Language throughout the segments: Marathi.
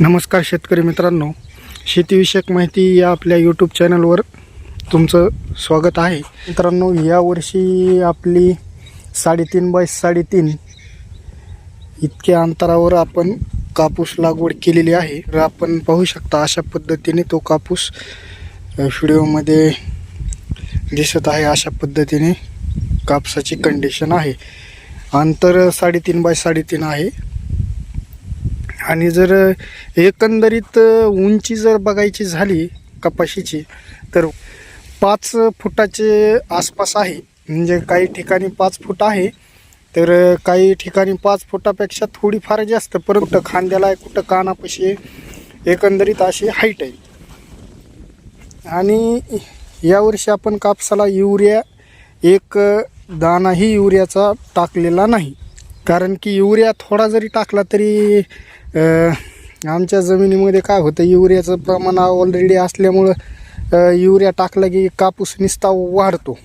नमस्कार शेतकरी मित्रांनो. शेतीविषयक माहिती या आपल्या यूट्यूब चॅनलवर तुमचं स्वागत आहे. मित्रांनो यावर्षी आपली साडेतीन बाय साडेतीन इतक्या अंतरावर आपण कापूस लागवड केलेली आहे. तर आपण पाहू शकता अशा पद्धतीने तो कापूस व्हिडिओमध्ये दिसत आहे. अशा पद्धतीने कापसाची कंडिशन आहे. अंतर साडेतीन बाय साडेतीन आहे. आणि जर एकंदरीत उंची जर बघायची झाली कपाशीची तर पाच फुटाचे आसपास आहे. म्हणजे काही ठिकाणी पाच फूट आहे तर काही ठिकाणी पाच फुटापेक्षा थोडीफार जास्त. परंतु खांद्याला कुठं कानापाशी एकंदरीत अशी हाईट आहे. आणि यावर्षी आपण कापसाला युरिया एक दाणाही युरियाचा टाकलेला नाही. कारण की युरिया थोडा जरी टाकला तरी आमच्या जमिनीमध्ये काय होतं युरियाचं प्रमाण ऑलरेडी असल्यामुळं युरिया टाकला की कापूस निस्ता वाढतो.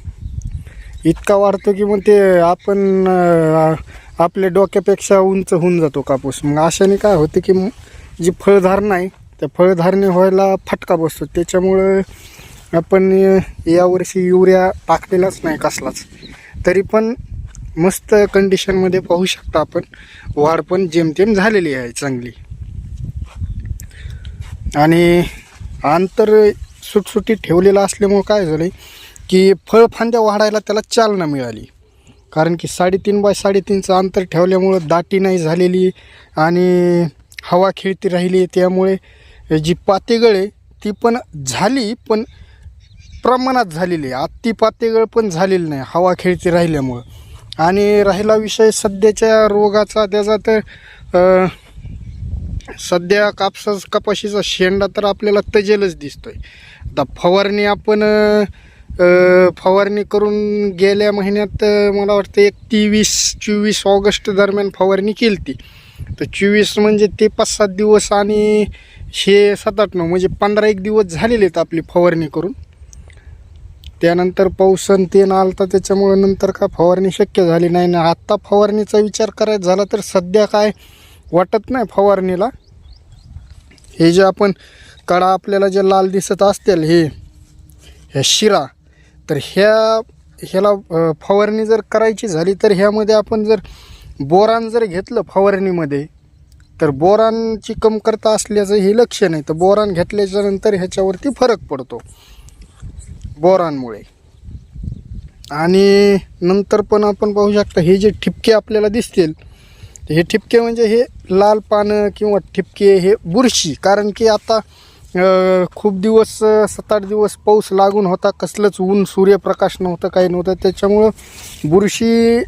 इतका वाढतो की मग ते आपण आपल्या डोक्यापेक्षा उंच होऊन जातो कापूस. मग अशाने काय होतं की मग जी फळधारणा आहे त्या फळधारणे व्हायला फटका बसतो. त्याच्यामुळं आपण यावर्षी युरिया टाकलेलाच नाही कसलाच. तरी पण मस्त कंडिशनमध्ये पाहू शकता आपण. वाढ पण जेमतेम झालेली आहे चांगली. आणि अंतर सुटसुटीत ठेवलेलं असल्यामुळं काय झालं की फळफांद्या वाढायला त्याला चालना मिळाली. कारण की साडेतीन बाय साडेतीनचं अंतर ठेवल्यामुळं दाटी नाही झालेली आणि हवा खेळती राहिली. त्यामुळे जी पातेगळे आहे ती पण झाली पण प्रमाणात झालेली आहे. अति पातेगळ पण झालेली नाही हवा खेळती राहिल्यामुळं. आणि राहिला विषय सध्याच्या रोगाचा त्याचा तर सध्या कापसा कपाशीचा शेंडा तर आपल्याला तजेलच दिसतोय. आता फवारणी आपण फवारणी करून गेल्या महिन्यात मला वाटतं एक तेवीस चोवीस ऑगस्ट दरम्यान फवारणी केली ती तर चोवीस म्हणजे ते पाच सात दिवस आणि हे सात आठ नऊ म्हणजे पंधरा एक दिवस झालेले आहेत आपली फवारणी करून. त्यानंतर पाऊस आणि तेन आलता त्याच्यामुळं नंतर का फवारणी शक्य झाली नाही. ना आत्ता फवारणीचा विचार करायचा झाला तर सध्या काय वाटत नाही फवारणीला. हे जे आपण कडा आपल्याला जे लाल दिसत असतील हे ह्या शिरा तर ह्या ह्याला फवारणी जर करायची झाली तर ह्यामध्ये आपण जर बोरान जर घेतलं फवारणीमध्ये तर बोरानची कमतरता असल्याचं हे लक्षण आहे. तर बोरान घेतल्याच्यानंतर ह्याच्यावरती फरक पडतो. बोरांमुळे. आणि नंतर पण आपण पाहू शकता हे जे ठिपके आपल्याला दिसतील हे ठिपके म्हणजे हे लाल पानं किंवा ठिपके हे बुरशी. कारण की आता खूप दिवस सात आठ दिवस पाऊस लागून होता कसलंच ऊन सूर्यप्रकाश नव्हतं काही नव्हतं. त्याच्यामुळं बुरशी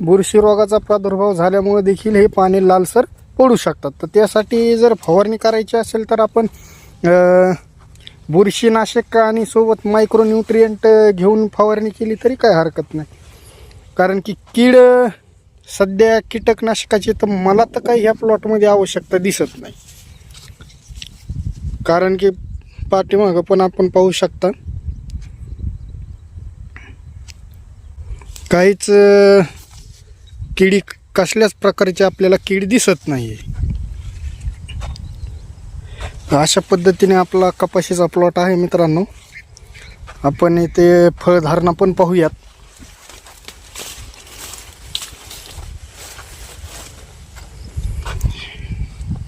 बुरशी रोगाचा प्रादुर्भाव झाल्यामुळे देखील हे पाने लालसर पडू शकतात. तर त्यासाठी जर फवारणी करायची असेल तर आपण बुरशीनाशक आणि सोबत मायक्रोन्यूट्रियंट घेऊन फवारणी केली तरी काय हरकत नाही. कारण की कीड सध्या कीटकनाशकाची तर मला तर काही ह्या प्लॉटमध्ये आवश्यकता दिसत नाही. कारण की पाठीमागं पण आपण पाहू शकता काहीच किडी कसल्याच प्रकारची आपल्याला कीड दिसत नाही आहे अशा पद्धतीने आपला कपाशीचा प्लॉट आहे मित्रांनो. आपण इथे फळधारणा पण पाहूयात.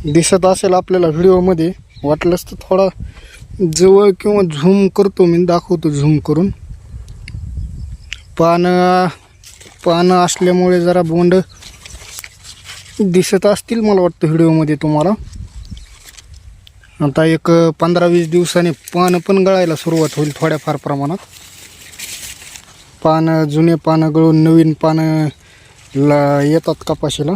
दिसत असेल आपल्याला व्हिडिओमध्ये. वाटलंच तर थोडा जवळ किंवा झूम करतो मी दाखवतो झूम करून. पानं पानं असल्यामुळे जरा बोंड दिसत असतील मला वाटतं व्हिडिओमध्ये तुम्हाला. आता एक पंधरा वीस दिवसाने पानं पण गळायला सुरुवात होईल थोड्याफार प्रमाणात. पानं जुने पानं गळून नवीन पानं ला येतात कपाशीला.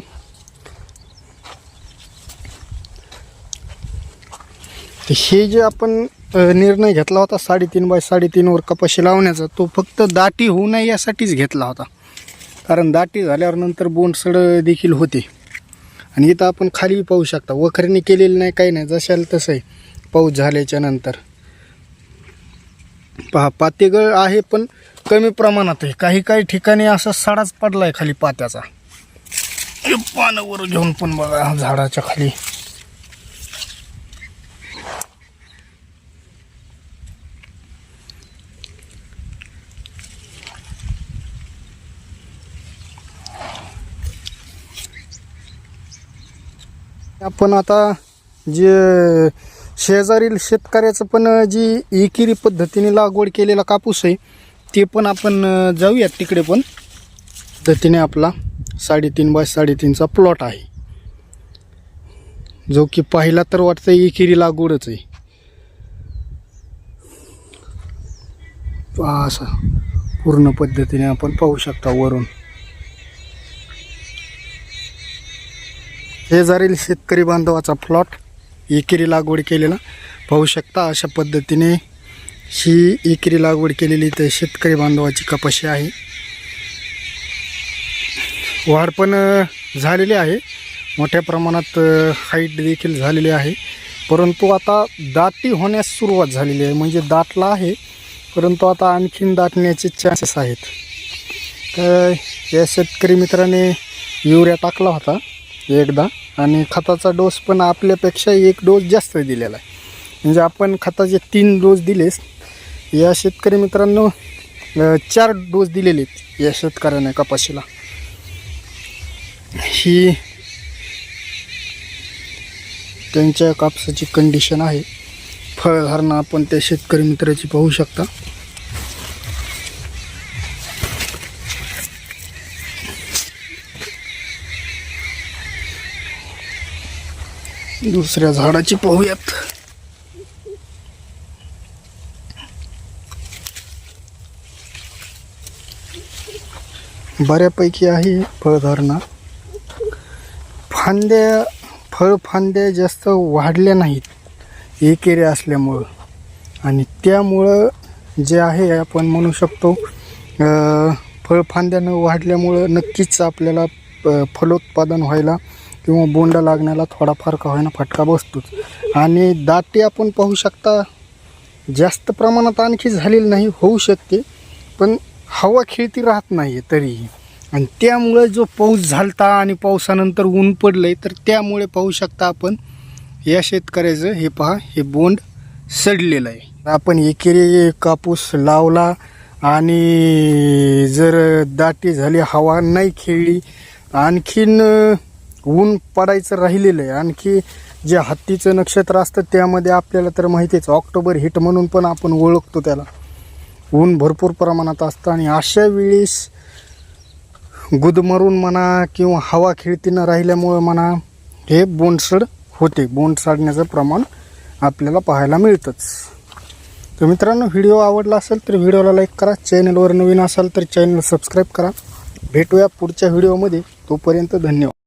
हे जे आपण निर्णय घेतला होता साडेतीन बाय साडेतीनवर कपाशी लावण्याचा तो फक्त दाटी होऊ नये यासाठीच घेतला होता. कारण दाटी झाल्यावर नंतर बोंडसड देखील होते. आणि इथं आपण खाली पाहू शकता वखरणी केलेली नाही काही नाही जशाला तसं आहे. पाऊस झाल्याच्यानंतर. पहा पातेगळ आहे पण कमी प्रमाणात आहे. काही काही ठिकाणी असा सडाच पडला आहे खाली पात्याचा. पानावर घेऊन पण बघा झाडाच्या खाली. आपण आता जे शेजारील शेतकऱ्याचं पण जी एकेरी पद्धतीने लागवड केलेला कापूस आहे ते पण आपण जाऊयात तिकडे पण. पद्धतीने आपला साडेतीन बाय साडेतीनचा प्लॉट आहे. जो की पाहिला तर वाटतं एकेरी लागवडच आहे. असा पूर्ण पद्धतीने आपण पाहू शकता वरून. शेजारील शेतकरी बांधवाचा प्लॉट एकेरी लागवड केलेला पाहू शकता अशा पद्धतीने ही एकेरी लागवड केलेली तर शेतकरी बांधवाची कपाशी आहे. वाढ पण झालेली आहे. मोठ्या प्रमाणात हाईट देखील झालेली आहे. परंतु आता दाटी होण्यास सुरुवात झालेली आहे. म्हणजे दाटला आहे परंतु आता आणखीन दाटण्याचे चान्सेस आहेत. तर या शेतकरी मित्राने युरिया टाकला होता. एकदा. आणि खताचा डोस पण आपल्यापेक्षा एक डोस जास्त दिलेला आहे. म्हणजे आपण खताचे तीन डोस दिलेस. या शेतकरी मित्रांनो चार डोस दिलेले आहेत या शेतकऱ्याने कपाशीला. ही त्यांच्या कापसाची कंडिशन आहे. फळधारणा आपण त्या शेतकरी मित्राची पाहू शकता. दुसऱ्या झाडाची पाहूयात. बऱ्यापैकी आहे फळधारणा. फांद्या फळफांद्या जास्त वाढल्या नाहीत. एकेऱ्या असल्यामुळं. आणि त्यामुळं जे आहे आपण म्हणू शकतो फळफांद्यानं फळफांद्या न वाढल्यामुळं नक्कीच आपल्याला फलोत्पादन व्हायला किंवा बोंड लागण्याला थोडाफार का होईना फटका बसतोच. आणि दाटे आपण पाहू शकता जास्त प्रमाणात आणखी झालेली नाही होऊ शकते पण हवा खेळती राहत नाही आहे तरीही. आणि त्यामुळे जो पाऊस झालता आणि पावसानंतर ऊन पडलं आहे तर त्यामुळे पाहू शकता आपण या शेतकऱ्याचं हे पहा हे बोंड सडलेलं आहे. आपण एकेरी कापूस लावला आणि जर दाटी झाली हवा नाही खेळली आणखीन ऊन पडायचं राहिलेलं आहे. आणखी जे हत्तीचं नक्षत्र असतं त्यामध्ये आपल्याला तर माहितीच ऑक्टोबर हिट म्हणून पण आपण ओळखतो त्याला. ऊन भरपूर प्रमाणात असतं आणि अशा वेळेस गुदमरून म्हणा किंवा हवा खेळती न राहिल्यामुळं म्हणा हे बोंडसड होते. बोंड साडण्याचं प्रमाण आपल्याला पाहायला मिळतंच. तर मित्रांनो व्हिडिओ आवडला असेल तर व्हिडिओला लाईक करा. चॅनलवर नवीन असाल तर चॅनल सबस्क्राईब करा. भेटूया पुढच्या व्हिडिओमध्ये. तोपर्यंत धन्यवाद.